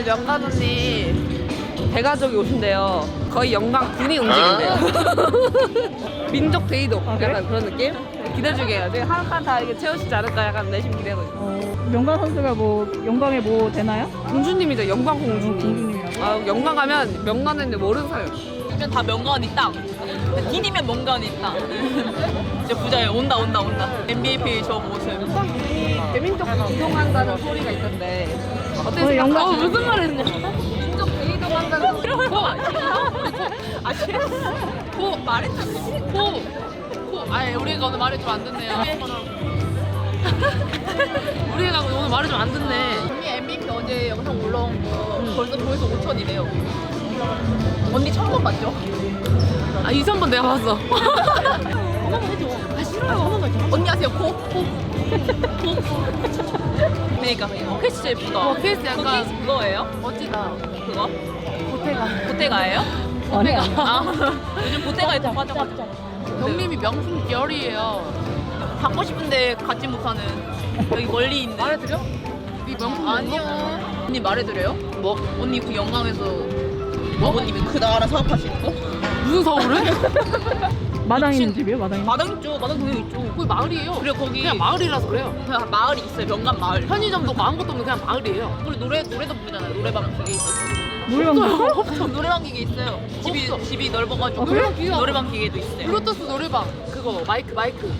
오늘 명간 언니 대가족이 오신대요. 거의 영광 군이 움직인대요. 민족 대이동 아? 약간 그런 느낌? 기대 중이에요. 지금 하나하나 다 이게 채우시지 않을까 약간 내심 기대하고 있어요. 어, 명관 선수가 뭐 영광에 뭐 되나요? 공주님이죠. 영광 공주님. 공주님이라고? 아, 영광 가면 명간 언니 모르는 사람. 면다 명가언니 땅. 디디면 명가언니 땅. 이제 부자예요. 온다 온다 온다. MVP 저 모습. 대민족 이동한다는 소리가 있던데 어떻게 어? 영광 어, 무슨 말 했냐? 민족 대이동한다는 소리. 아 싫어? 고 말했잖아. 고! 고! 아니 우리가 오늘 말해주면 안 듣네요. 우리가 오늘 말해주면 안 듣네. 언니 MVP 어제 영상 올라온 거 벌써 조회수 5천이래요. 언니 처음 번 봤죠? 아 2,000번 내가 봤어. 한번 해줘. 아 싫어요. 언니 아세요? 코? 코? 코? 그러니까 케이스 예쁘다. 어, 케이스 약간- 그 케이스 그거예요? 멋지다. 그거? 보태가. 보테가예요? 아니. 아 요즘 보테가에 더 빠져가지고 형님이 명품 결이에요. 갖고 싶은데 갖지 못하는 여기 멀리 있는 말해드려? 네 명품 아니요 언니 말해드려요? 뭐? 언니 그 영광에서 어머님이 그 나라랑 사업하시는 거? 무슨 서울을? 마당 있는 집이요? 마당 있는 마당 있죠 마당 동네 있죠 거기 마을이에요. 그래 거기 그냥 마을이라서 그래요. 그냥 마을이 있어요 명간 마을 편의점도 없고 아무것도 없는 그냥 마을이에요. 우리 노래 노래도 부르잖아요 노래방 기계 있어서 물론 없어 노래방 기계 있어요 집이 없어. 집이 넓어가지고 어, 그래? 노래방 기계도 있어요 블루투스 노래방 그거 마이크 마이크.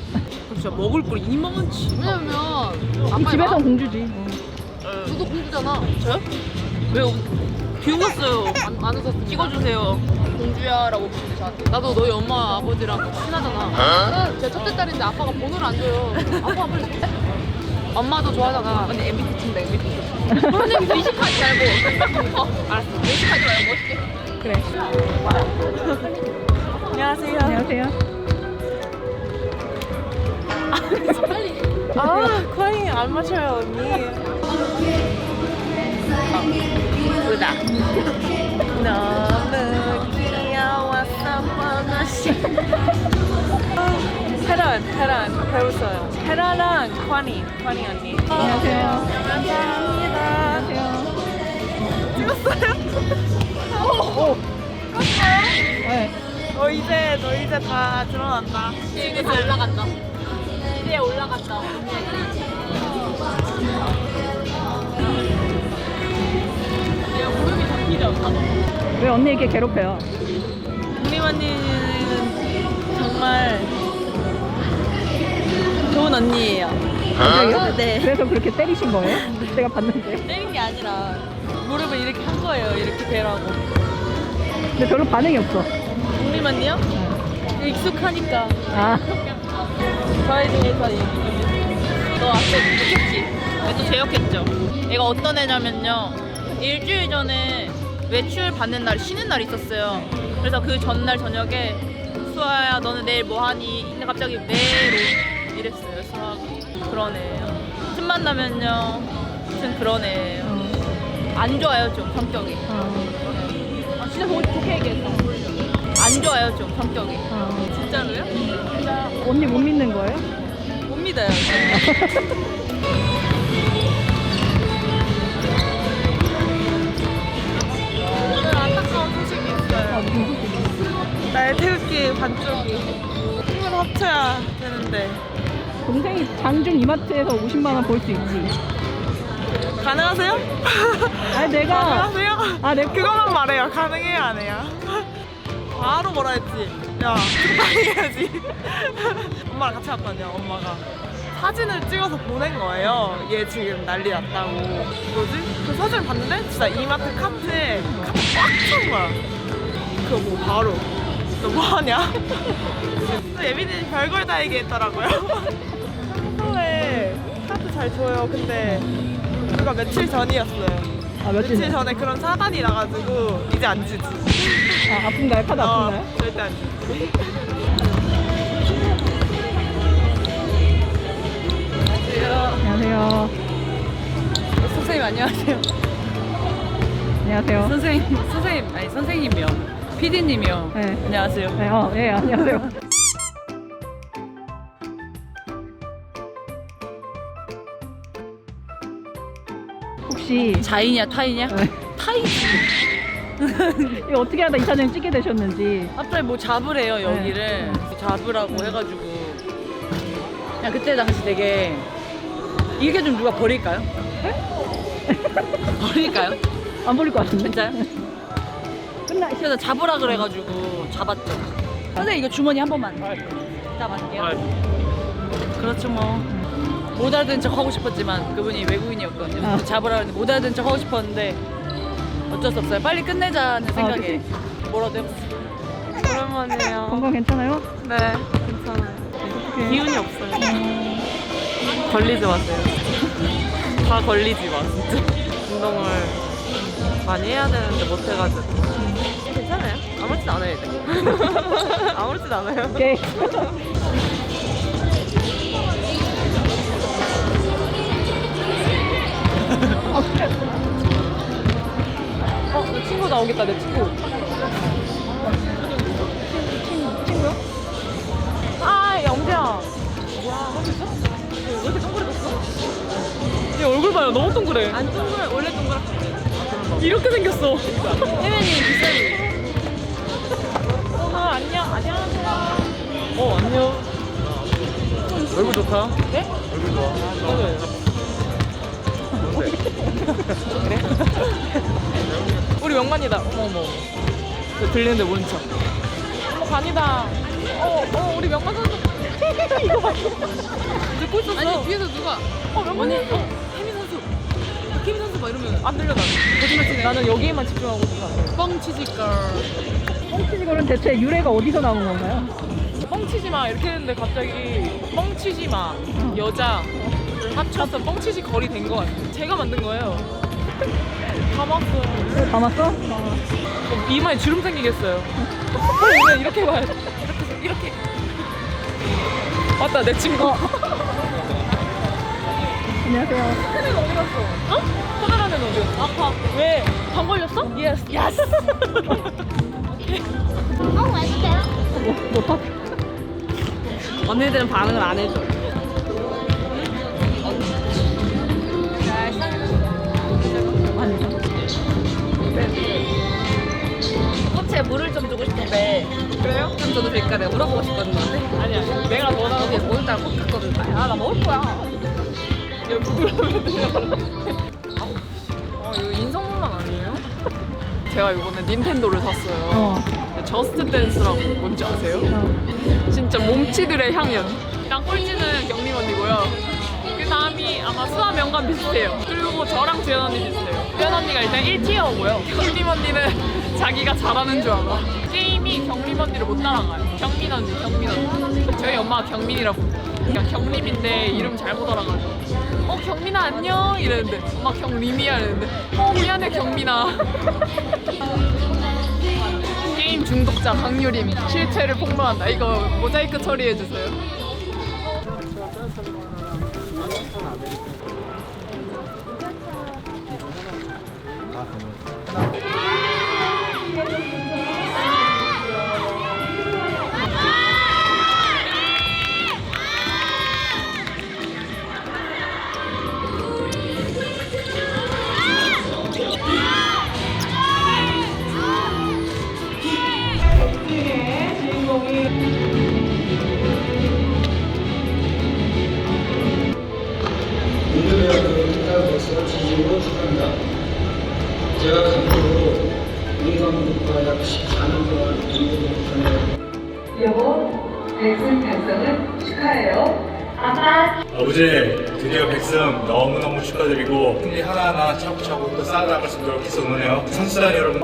진짜 먹을 걸 이만치 왜냐면 이 아빠 집에서 공주지. 저도 공주잖아. 저요? 왜요? 비웃었어요 안, 안 웃었어. 찍어주세요 공주야라고 부르는데 저한테 나도 너희 엄마 아버지랑 친하잖아. 나는 제 첫째 딸인데 아빠가 번호를 안 줘요. 아빠 빨리 줘. 엄마도 좋아하잖아. 언니 MBT 친다 MBT 언니 의식하지 말고 어, 알았어 의식하지 말고 멋있게 그래. 안녕하세요 안녕하세요. 아 코인 안 맞춰요 언니 예쁘다 너무 번호시 테란 테란 배웠어요 테란랑 ኳ니 ኳ니 언니 안녕하세요. 감사합니다 네. 어 이제 너 이제 다 드러난다 이제 다 올라간다 이제 잡히죠 왜 언니 이렇게 괴롭혀요? 언니는 정말 좋은 언니예요 갑자기요? 네. 그래서 그렇게 때리신 거예요? 제가 봤는데. 때린 게 아니라 무릎을 이렇게 한 거예요 이렇게 대라고 근데 별로 반응이 없어. 국민 언니요? 익숙하니까 아, 저에 대해서 얘기해. 너 앞에 좋겠지? 또 제역했죠? 얘가 어떤 애냐면요. 일주일 전에 외출 받는 날, 쉬는 날 있었어요. 그래서 그 전날 저녁에 수아야, 너는 내일 뭐 하니? 근데 갑자기 내일 이랬어요, 수아가. 그런 애예요. 틈 만 나면요. 아무튼 그런 애예요. 어, 안 좋아요, 좀 성격이. 어, 아, 진짜 좋- 좋게 얘기했어. 안 좋아요, 좀 성격이. 어. 진짜로요? 진짜 언니 못 믿는 거예요? 못 믿어요. 나의 태극기 반쪽이 힘을 합쳐야 되는데 동생이 장준 이마트에서 50만 원 벌 수 있지. 가능하세요? 아니 내가 가능하세요? 아, 내 그거만 말해요. 가능해요, 안 해요? 바로 뭐라 했지? 야, 축하해야지. 엄마랑 같이 왔거든요, 엄마가. 사진을 찍어서 보낸 거예요. 얘 지금 난리 났다고. 뭐지? 그 사진 봤는데 진짜 이마트 카트에 카트 꽉찬 거야. 그거 뭐 바로. 너 뭐하냐? 또 예빈이 별걸 다 얘기했더라고요. 평소에 카트 잘 줘요. 근데 그거 며칠 전이었어요. 아, 며칠 며칠 전. 전에 그런 사단이 나가지고 이제 안 주지. 아, 아픈가요? 카드 어, 아픈가요? 절대 안 주지. 안녕하세요. 선생님 안녕하세요. 안녕하세요. 선생님 선생님 아니 선생님이요. PD님이요. 네. 안녕하세요. 네, 어, 예, 안녕하세요. 혹시 자인이야 타인이야? 네, 타이지. 이거 어떻게 하다 이 사진 찍게 되셨는지. 갑자기 뭐 잡으래요 여기를 잡으라고 해가지고 그냥 그때 당시 되게 이게 좀 누가 버릴까요? 버릴까요? 안 버릴 것 같은데. 진짜요? 끝나. 그래서 잡으라 그래가지고 잡았죠. 선생님 이거 주머니 한 번만. 이따 맞게요. 그렇죠 뭐. 못 알아듣는 척 하고 싶었지만 그분이 외국인이었거든요. 아. 잡으라 했는데 못 알아듣는 척 하고 싶었는데 어쩔 수 없어요. 빨리 끝내자는 생각에 뭐라도 해봤어요. 오랜만이에요. 건강 괜찮아요? 네, 괜찮아요. 기운이 없어요. 걸리지 마세요. 다 걸리지 마, 진짜. 운동을 많이 해야 되는데 못 해가지고. 괜찮아요. 아무렇지도 않아요, 이제. 아무렇지도 않아요. 오케이. 어, 내 친구 나오겠다, 내 친구. 아, 영재야. 뭐야, 너 있어? 왜 이렇게 동그래졌어? 얘 얼굴 봐요, 너무 동그래. 안 동그래, 원래 동그랗 이렇게 생겼어. 혜민이 비싸니. 어, 안녕, 안녕하세요. 어, 안녕. 얼굴 좋다. 네? 얼굴 좋아. 네. 그래? 우리 명만이다. 어머 어머. 저 들리는데 모른 척. 어머 간이다. 어, 어 우리 명만 선수. 이거 봐. 듣고 있었어. 아니 뒤에서 누가 어 명만 선수. 이러면 안 들려 나는. 거짓말 치네. 나는 여기에만 집중하고 있어. 뻥치지걸 뻥치지거는 대체 유래가 어디서 나온 건가요? 뻥치지 마 이렇게 했는데 갑자기 뻥치지 마 여자 합쳐서 뻥치지 거리 된거 같아요. 제가 만든 거예요. 담았어요. 이거 담았어? 어, 이마에 주름 생기겠어요. 어, 이거 이렇게 봐야 돼. 이렇게, 이렇게. 맞다, 내 친구. 어? 안녕하세요. 큰애가 어디 갔어? 어? 애는 어디? 아파. 왜? 방 걸렸어? 예스. 예스. 뭐, 뭐 터? 언니들은 반응을 안 해줘. 꽃에 물을 좀 주고 싶은데 그래요? 좀 줘도 될까 내가 물어보고 싶거든요. 아니야. 내가 더 나오고. 여기 오늘따라 꽃 같거든. 아, 나 먹을 거야. 이거 부끄러우 제가 이번에 닌텐도를 샀어요. 어. 저스트 댄스라고 뭔지 아세요? 어. 진짜 몸치들의 향연. 일단 꼴찌는 경림 언니고요. 그 다음이 아마 수아 명감 비슷해요. 그리고 저랑 주연 언니 비슷해요. 주연 언니가 일단 1티어고요. 경림 언니는 자기가 잘하는 줄 알아. 게임이 경림 언니를 못 따라가요. 경민 언니, 경민 언니. 저희 엄마가 경민이라고. 그러니까 경림인데 이름 잘못 알아가지고. 어, 경민아 안녕? 이랬는데 엄마 경림이야 이랬는데 어, 미안해 경민아. 게임 중독자 강유림 실체를 폭로한다. 이거 모자이크 처리해 주세요. 백승 너무너무 축하드리고 승리 하나하나 차곡차곡 또 쌓아나갈 수 있도록 기서 응원해요. 선수단 여러분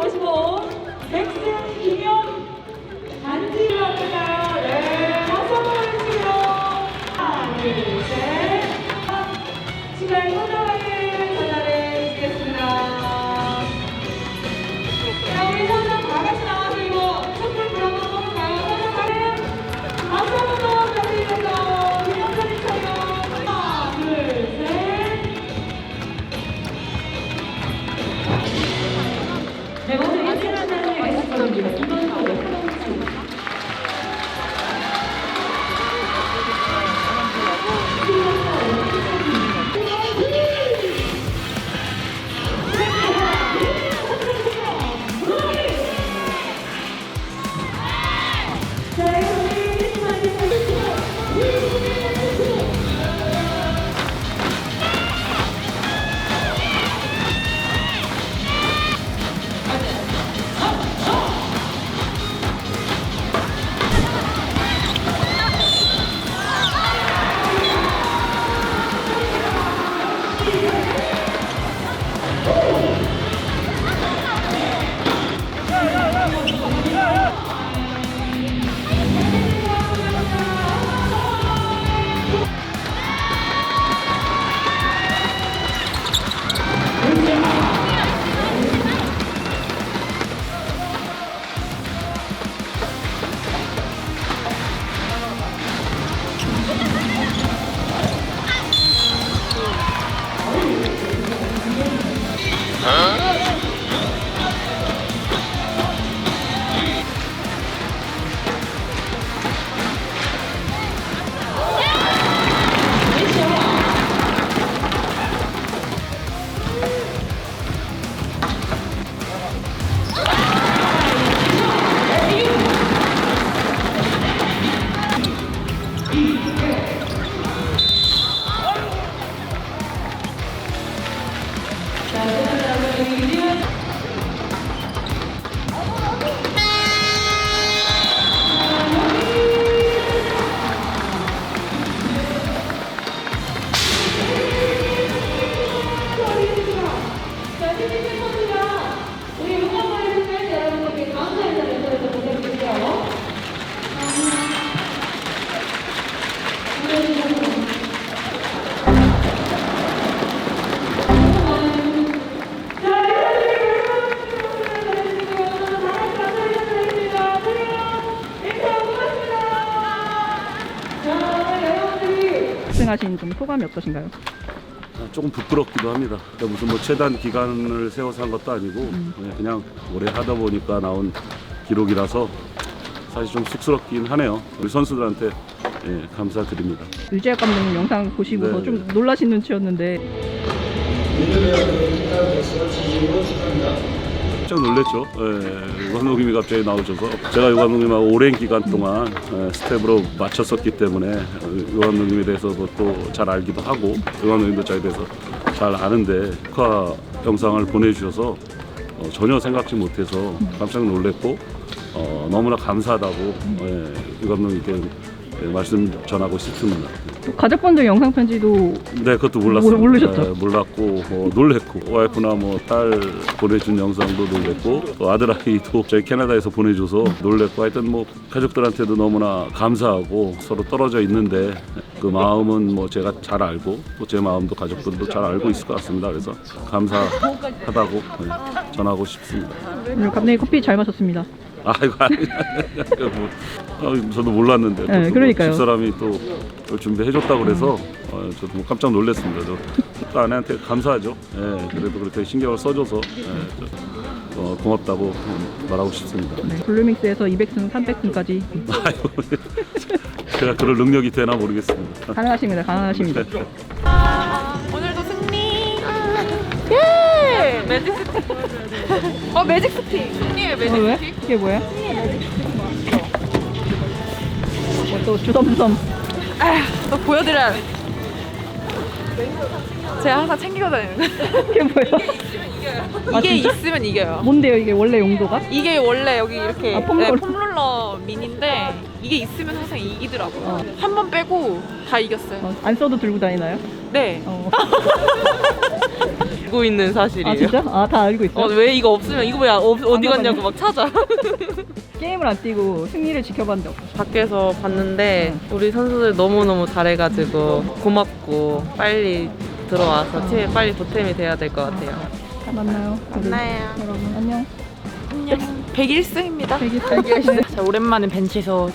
승하신 좀 소감이 어떠신가요? 아, 조금 부끄럽기도 합니다. 그러니까 무슨 뭐 최단 기간을 세워서 한 것도 아니고 그냥- 그냥 오래 하다 보니까 나온 기록이라서 사실 좀 쑥스럽긴 하네요. 우리 선수들한테 예, 감사드립니다. 유재학 감독님 영상 보시고서 네. 좀 놀라신 눈치였는데 깜짝 놀랐죠. 예, 유 감독님이 갑자기 나오셔서 제가 유 감독님하고 오랜 기간 동안 예, 스텝으로 맞췄었기 때문에 유 감독님에 대해서도 또 잘 알기도 하고 유 감독님도 저에 대해서 잘 아는데 축하 영상을 보내주셔서 어, 전혀 생각지 못해서 깜짝 놀랐고 어, 너무나 감사하다고 예, 유 감독님께 예, 말씀 전하고 싶습니다. 또 가족분들 영상 편지도 네, 그것도 몰랐어요. 모르- 모르셨죠? 네, 몰랐고 뭐 놀랬고 와이프나 뭐 딸 보내준 영상도 놀랬고 또 아들아이도 저희 캐나다에서 보내줘서 놀랬고 하여튼 뭐 가족들한테도 너무나 감사하고 서로 떨어져 있는데 그 마음은 뭐 제가 잘 알고 또 제 마음도 가족들도 잘 알고 있을 것 같습니다. 그래서 감사하다고 네, 전하고 싶습니다. 오늘 감독님 커피 잘 마셨습니다. 아이고 아니, 뭐, 어, 저도 몰랐는데 또 네, 또 그러니까요. 집사람이 또 그걸 준비해줬다고 그래서 어, 저도 뭐 깜짝 놀랐습니다. 저, 또 아내한테 감사하죠. 예, 그래도 그렇게 신경을 써줘서 예, 저, 어, 고맙다고 말하고 싶습니다. 네, 블루믹스에서 200승, 300승까지 아이고, 제가 그럴 능력이 되나 모르겠습니다. 가능하십니다. 가능하십니다. 오늘도 승리. 예. 매직 스틱. 어 매직 스틱. 어, 매직 왜? 스틱. 이게 뭐야? 어, 또 주섬주섬 또 보여드려야 돼. 제가 항상 챙기고 다니는 거. 이게 뭐야? 아, 이게 진짜? 있으면 이겨요. 뭔데요 이게 원래 용도가? 이게 원래 여기 이렇게 아, 폼롤러. 네, 폼롤러 미니인데 이게 있으면 항상 이기더라고요. 어. 한 번 빼고 다 이겼어요. 어, 안 써도 들고 다니나요? 네. 어. 알고 있는 사실이에요. 아 진짜? 아 다 알고 있어요? 어, 왜 이거 없으면 이거 뭐야 어, 어디 안 갔냐고 막 찾아. 게임을 안 뛰고 승리를 지켜봤는데 없어. 밖에서 봤는데 우리 선수들 너무 너무 잘해가지고 고맙고 빨리 들어와서 팀에 빨리 보탬이 돼야 될 것 같아요. 다 만나요. 만나요. 여러분 안녕. 안녕. 101승입니다. 되게 자, 오랜만에 벤치에서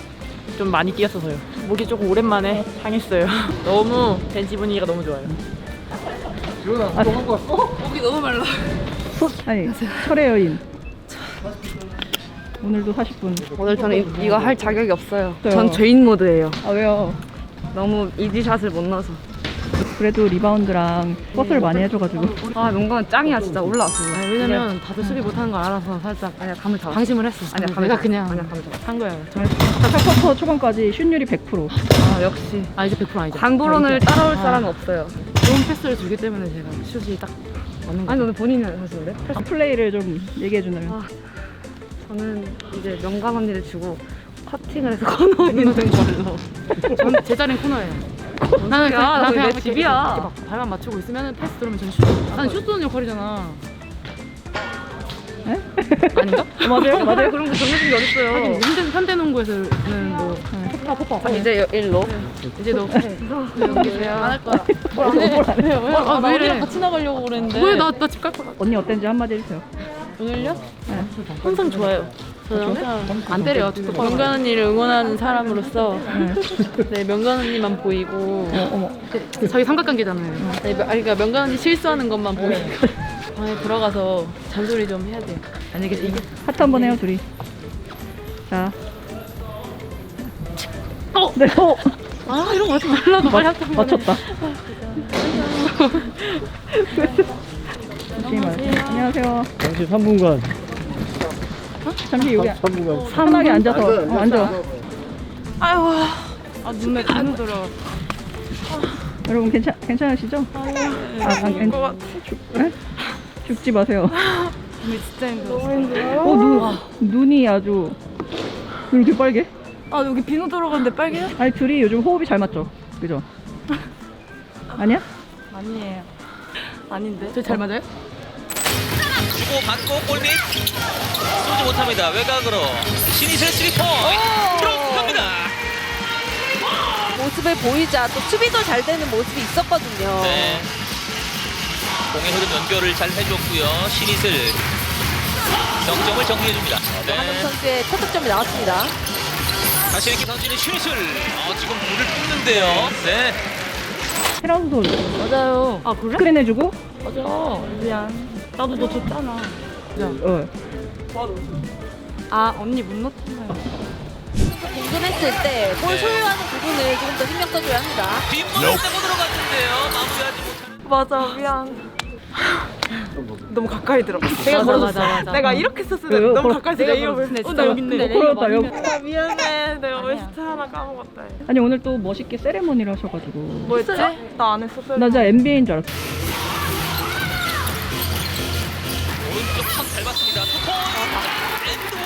좀 많이 뛰었어서요. 목이 조금 오랜만에 상했어요. 너무 벤치 분위기가 너무 좋아요. 목이 너무 말라. 아니 철의 여인. 오늘도 40분. 오늘 저는 이- 이거 할 자격이 없어요. 없어요. 전 죄인 모드예요. 아 왜요? 너무 이지샷을 못 넣어서. 그래도 리바운드랑 버스를 많이 해줘가지고. 아, 농구는 짱이야, 진짜. 올라왔어. 아니, 왜냐면 다들 수비 못하는 걸 알아서 살짝 아니야, 감을 잡았어. 방심을 했어. 아니야, 감을 내가 잡았어. 그냥 아니야, 감을 잡았어. 한 거예요. 첫 초반까지 슛률이 100%. 아, 역시. 아 이제 100% 아니죠. 반브론을 이제. 따라올 아, 사람은 없어요. 좋은 패스를 주기 때문에 제가 슛이 딱 맞는 거. 아니, 너는 본인은 하시는데? 플레이를 좀 얘기해주면. 아. 저는 이제 명감 언니를 주고 커팅을 해서 코너 이거 되게 잘해. 전 제자리는 코너예요. 나는 그냥, 야, 나너 그냥 내 집이야. 이렇게 막 발만 맞추고 있으면 패스 들어오면 저는 슛. 나는 슛 쏘는 역할이잖아. 에? 아닌가? 맞아요, 맞아요. 그런 거 정해진 게 어딨어요. 하긴 현대 현대 농구에서는 뭐 폭파, 폭파. 아, 이제 일로. 이제 너 여기 계세요. 안할 거야. 뭘안 해? 왜, 왜, 아, 왜 이래? 같이 나가려고 그랬는데. 왜나나 집 갈 거야? 언니 어땠는지 한마디 해주세요. 오늘요? 항상 좋아요. 저는 항상 안 때려요. 명관 언니를 응원하는 사람으로서 네, 명관 언니만 보이고 어, 어머. 저희 삼각관계잖아요. 네, 명- 아니, 그러니까 명관 언니 실수하는 것만 보이고 방에 들어가서 잔소리 좀 해야 돼요. 안녕히 계세요. 하트 한 번 해요, 둘이. 자. 어! 네, 어! 아 이런 거 하지 말라고 빨리 하자. 맞췄다. 잠시만. 안녕하세요. 잠시 3분간 잠시 여기 3분간 편하게 앉아서 어, 앉아. 아이고. 아 눈에 눈 들어. 여러분 괜찮 괜찮으시죠? 아, 아, 괜- 네? 죽지 마세요. 근데 진짜 힘들어. 어, 눈, 눈이 아주 왜 이렇게 빨개? 아 여기 비누 들어갔는데 빨개요? 아니 둘이 요즘 호흡이 잘 맞죠? 그죠? 아니야? 아니에요. 아닌데. 저 잘 맞아요? 받고 골밑 쏘지 못합니다. 외곽으로 신이슬 3포인트 들어갑니다. 모습을 보이자 또 수비도 잘 되는 모습이 있었거든요. 네. 공의 흐름 연결을 잘 해줬고요. 신이슬 경점을 정리해줍니다. 한동 네. 선수의 첫 득점이 나왔습니다. 다시 이렇게 던지는 신이슬. 어, 지금 물을 뿜는데요. 네. 테라우도 맞아요. 아 그래? 스크린 해주고 맞아. 미안. 나도 너 줬잖아. 어. 아 언니 못 넣었잖아요. 공존했을 때 볼 소유하는 부분을 조금 더 신경 써줘야 합니다. 뒷문을 따고 들어갔는데요. 마무리하지 못합니다. 맞아 미안. 너무 가까이 들어. 내가 맞아, 맞아, 맞아. 내가 이렇게 왜요? 너무 가까이 내가. 어, 나 여기 있네. 어, 그러다 여기. 나 미안해. 내가 웨스트 하나 까먹었다. 아니 오늘 또 멋있게 세레머니를 하셔가지고 뭐였지? 나 안 했어. 나 진짜 NBA인 줄 알았어. 밟았습니다. 투포인트 엔드원.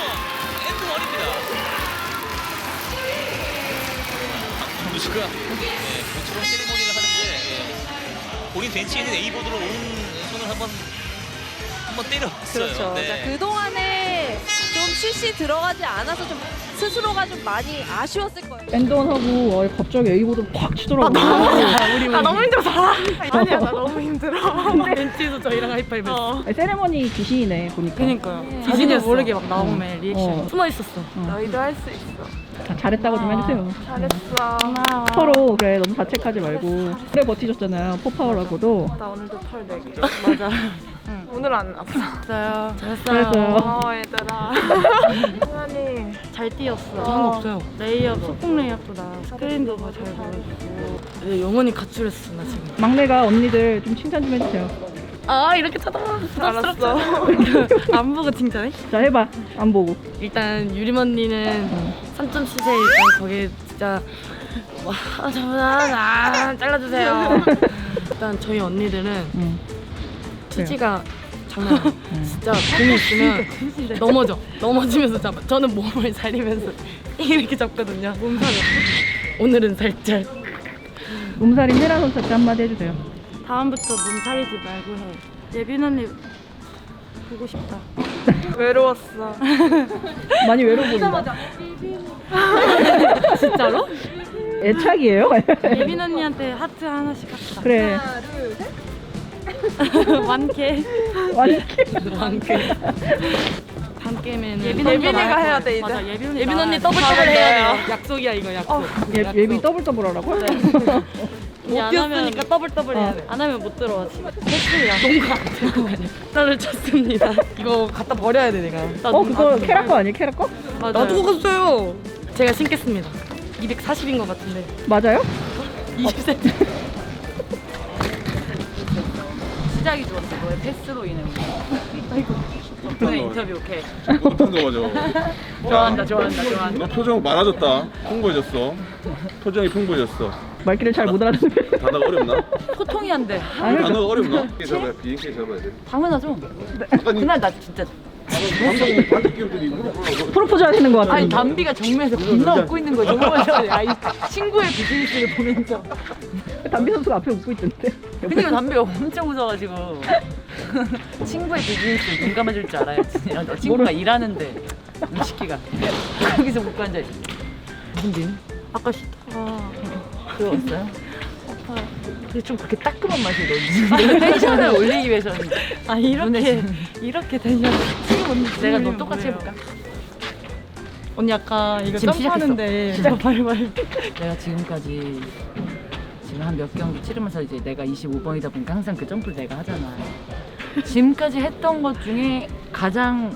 엔드원입니다. 강문수가 네, 그처럼 세리머니를 하는데 예, 본인 벤치에 있는 A보드로 오른손을 한번 한번 때렸어요. 그렇죠. 네. 자, 그동안에 좀 슛이 들어가지 않아서 좀 스스로가 좀 많이 아쉬웠을 거예요. 엔드원하고 어, 갑자기 A보드 팍 치더라고. 우리 나 너무 힘들어. 아니야 나 너무 힘들어. 벤치에서 저희랑 하이파이브 했어. 아니, 세레머니 귀신이네 보니까. 그니까요. 자신도 모르게 막 나오면 어. 리액션. 숨어 있었어. 너희도 할 수 있어. 아, 잘했다고 좀 해주세요. 잘했어. 서로 그래 너무 자책하지 말고 오래 버티셨잖아요 포파워라고도 나 오늘도 털 4개. 맞아. 오늘 안 났어. 잘했어요. 잘했어요. 잘했어요. 어 얘들아. 승환이 잘 뛰었어. 그런 거 없어요. 레이업, 소폭 레이업도 나 스크린도 더잘 보여주고. 내 영혼이 가출했어 나 지금. 막내가 언니들 좀 칭찬 좀 해주세요 아 이렇게 쳐다봐. 알았어. 안 보고 칭찬해? 자 해봐 안 보고 일단 유림 언니는 3점 슛에 일단 거기 진짜 와 잠깐만 아, 잘라주세요. 일단 저희 언니들은 응. 투지가 장난 아니에요. 진짜 공이 있으면 넘어져. 넘어지면서 잡아. 저는 몸을 살리면서 이렇게 잡거든요. 몸살이 오늘은 살짝. 몸살인 헤라 선수한테 한마디 해주세요 다음부터 몸 살리지 말고 해. 예빈 언니 보고 싶다. 외로웠어. 많이 외로워 보인다 진짜로? 애착이에요? 예빈 언니한테 하트 하나씩 합시다. 그래 완쾌. 완쾌 완쾌. 반 게임에는 예빈 언니가 해야 돼, 이제. 맞아 예빈 언니 예빈 언니 더블 더블 더블 해야 돼요. 약속이야 이거 약속. 예, 예비 더블 더블 하라고? 못 뛰었으니까 더블 더블 해야 돼. 안 하면 못 들어와 지금. 패스야. 농구 안 들어가냐. 나를 쳤습니다. 이거 갖다 버려야 돼 내가. 어 그거 캐라 거 아니에요 캐라 거? 맞아요. 나도 갔어요. 제가 신겠습니다. 240인 것 같은데. 맞아요? 20cm. 시작이 좋았어. 너의 패스로 인해. 덕분에 인터뷰 오케이. 풍부하죠. 좋아한다, 좋아한다, 좋아한다. 너 표정 많아졌다. 풍부해졌어. 표정이 풍부해졌어. 말귀를 잘 못 알아듣는 단어가 어렵나? 소통이 안 돼. 단어가 어렵나? 비행기 잡아야 비행기 잡아야 돼. 당연하죠. 니 그날 나 진짜. 반대. 프로포즈 하시는 것 같아요 아니 담비가 정면에서 겁나 웃고 있는. 너무 좋아해. 아이 친구의 비즈니스를 보면서. 담비 선수가 앞에 웃고 있던데 근데 그 담비가 엄청 웃어가지고 친구의 비즈니스 눈 감아줄 줄 알아요. 진짜. 친구가 일하는데 이 시키가 여기서 웃고 앉아. 무슨 일? 아까 시다가 들어왔어요? 아파. 근데 좀 그렇게 따끔한 맛이 너지. 텐션을 올리기 위해서는. 아 이렇게 이렇게 텐션. 언니 내가 너 똑같이 해볼까? 언니 아까 이거 지금 점프하는데 발발. 내가 지금까지 지금 한 몇 경기 치르면서 이제 내가 25번이다 보니까 항상 그 점프를 내가 하잖아. 지금까지 했던 것 중에 가장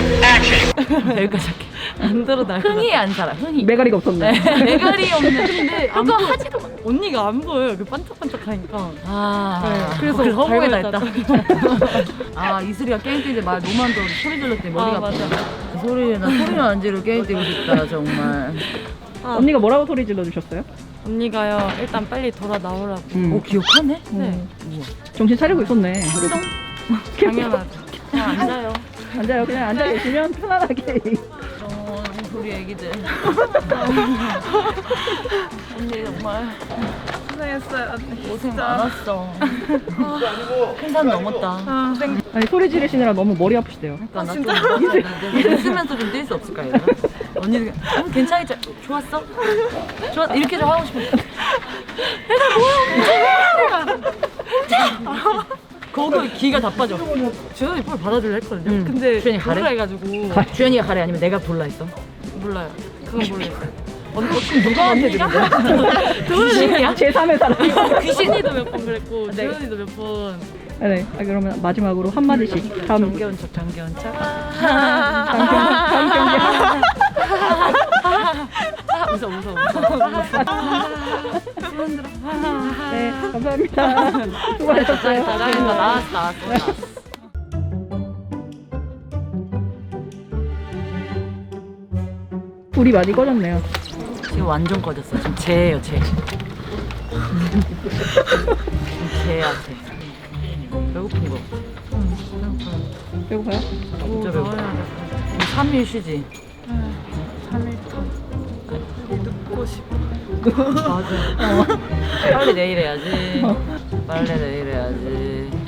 여기까지 할게. 안 들어 날 흥이 안 살아. 흥이. 메가리가 없었네 메갈이 없는 근데 그거 하지도 마. 언니가 안 보여요. 그 반짝반짝하니까. 아, 네, 그래서 허무에다 했다. 아 이슬이가 게임 때문에 말 너무 안 들어 소리 질렀더니 머리가 아, 아프다. 그 소리에 나 소리는 안 지르고 게임 뛰고 싶다 정말. 언니가 뭐라고 소리 질러 주셨어요? 언니가요 일단 빨리 돌아 나오라고. 음. 오 기억하네? 네. 정신 차리고 있었네. 당연하죠. 그냥 앉아요. 앉아요. 그냥 앉아 계시면 편안하게. 어, 우리 애기들. 언니 정말 고생했어요. 고생 많았어. 큰산 넘었다. 아니 소리 지르시느라 너무 머리 아프시대요. 그러니까 나좀 웃으면서 좀 뛸 수 없을까 얘들아? 언니 음, 괜찮겠지? 좋았어? 좋았 이렇게 좀 하고 싶어. 얘들 뭐야? 거기 기가 다 빠져. 주연이 볼 받아줄래 했거든요. 근데 주연이 가래? 몰라 해가지고 가, 주연이가 가래 아니면 내가 볼라 했어? 몰라요. 그건 모르겠어요. 언니 어떻게 누가 언니 들은 거야? 귀신이야? 제3의 사람. 귀신이도 몇 번 그랬고 주연이도 몇 번. 네. 아, 그러면 마지막으로 한 마디씩 다음 정겨운 척 정겨운 척. 다음 경기 웃어 웃어 웃어. 네 감사합니다. 수고하셨어요. 나왔어 나왔어 나왔어. 불이 많이 꺼졌네요. 지금 완전 꺼졌어. 지금 재예요 재. 재야 재. 배고픈 거. 배고파요? 진짜 배고파. 3일 쉬지. 3일 눕고 싶어. 맞아. 빨리 내일 해야지. 빨리 내일 해야지.